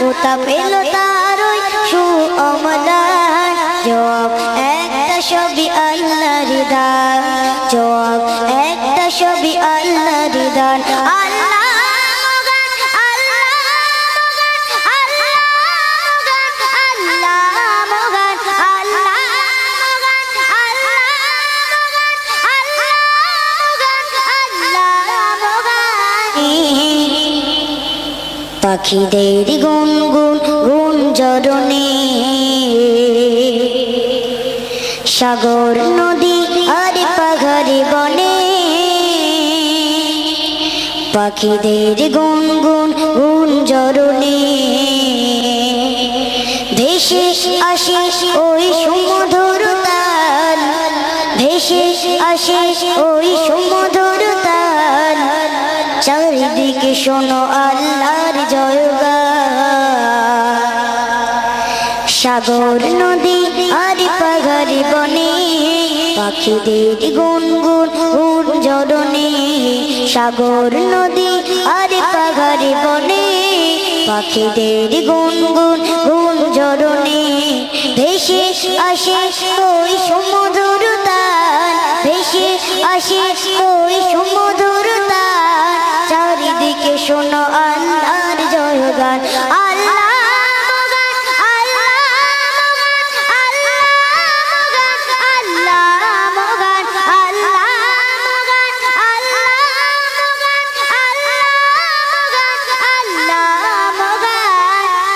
কোথা পেল তার ওই সু অমলান জবাব, একটা ছবি আল্লাহর দান। জবাব, একটা ছবি আল্লাহর দান। পাখিদের গুন গুন গুন জরনে সাগর, নদী আর পাহাড়ে বনে। পাখিদের গুন গুন গুন জরনে ভেসে আসে ওই সুমধুর তাল। ভেসে আসে শোনো আল্লাহর জয়গান সাগর, নদী আর পাহাড় বনে পাখিদের গুন গুন গুন জরনে সাগর, নদী আর পাহাড় বনে পাখিদের গুন গুন গুন জরনে ভেসে আসে ওই সমুদ্র তান ভেসে আসে ওই আল্লাহর জয়গান আল্লাহ।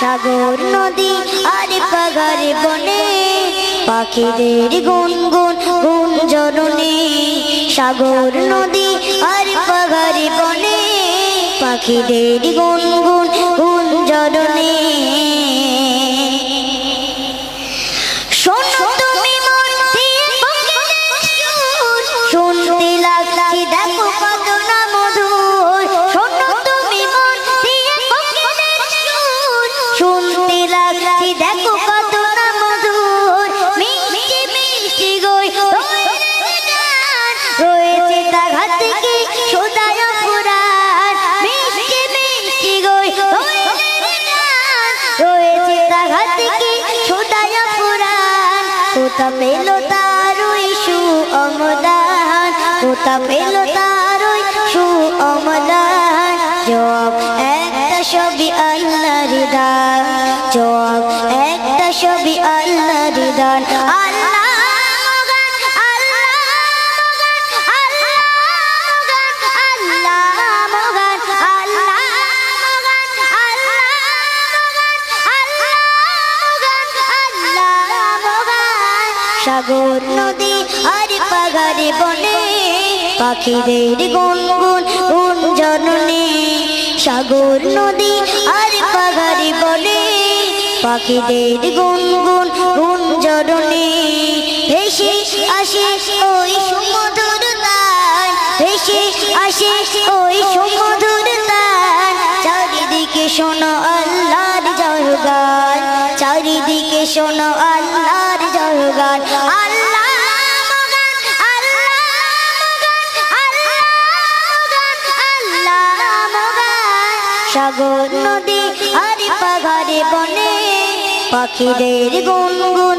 সাগর, নদী আর পাগারে বনে পাখিদের গুন গুন গুন সাগর, নদী আর পাগারে বনে পাখিদের গুন কোথা পেল তার ওই সু অমদান কোথা পেল তার ওই সু অমদান জব একটা ছবি আল্লাহ দান। জব একটা ছবি আল্লাহর দান। সাগর নদী আর পাগারে বনে পাখিদের গুন গুন গুন জননে। সাগর নদী আর পাগারে বনে পাখিদের গুন গুন গুন জননে। ভেসে আসে ওই সুমধুর তান ভেসে আসে ওই সাগর নদী আর পাহাড়ে বনে পাখিদের গুন গুন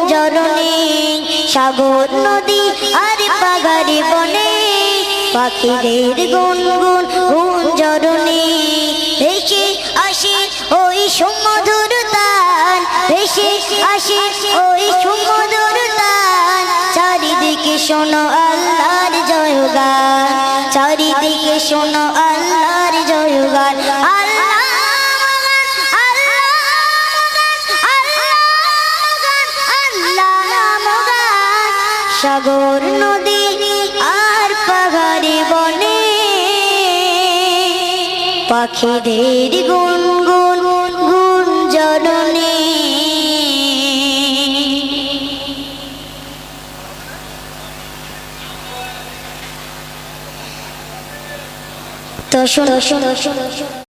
সাগর নদী আর পাহাড়ে বনে। পাখিদের গুনগুন গুন জরণে ভেসে আসে ওই সুমধুর তান। ভেসে আসে ওই সুমধুর তান। চারিদিকে শোনো আল্লাহর জয়গান। চারিদিকে শোনো আল্লাহর জয়গান। আল্লাহ সাগর নদী আর পাহাড়ি বনে। পাখিদের গুন গুন গুন জননে। তো শোনো শোনো শোনো।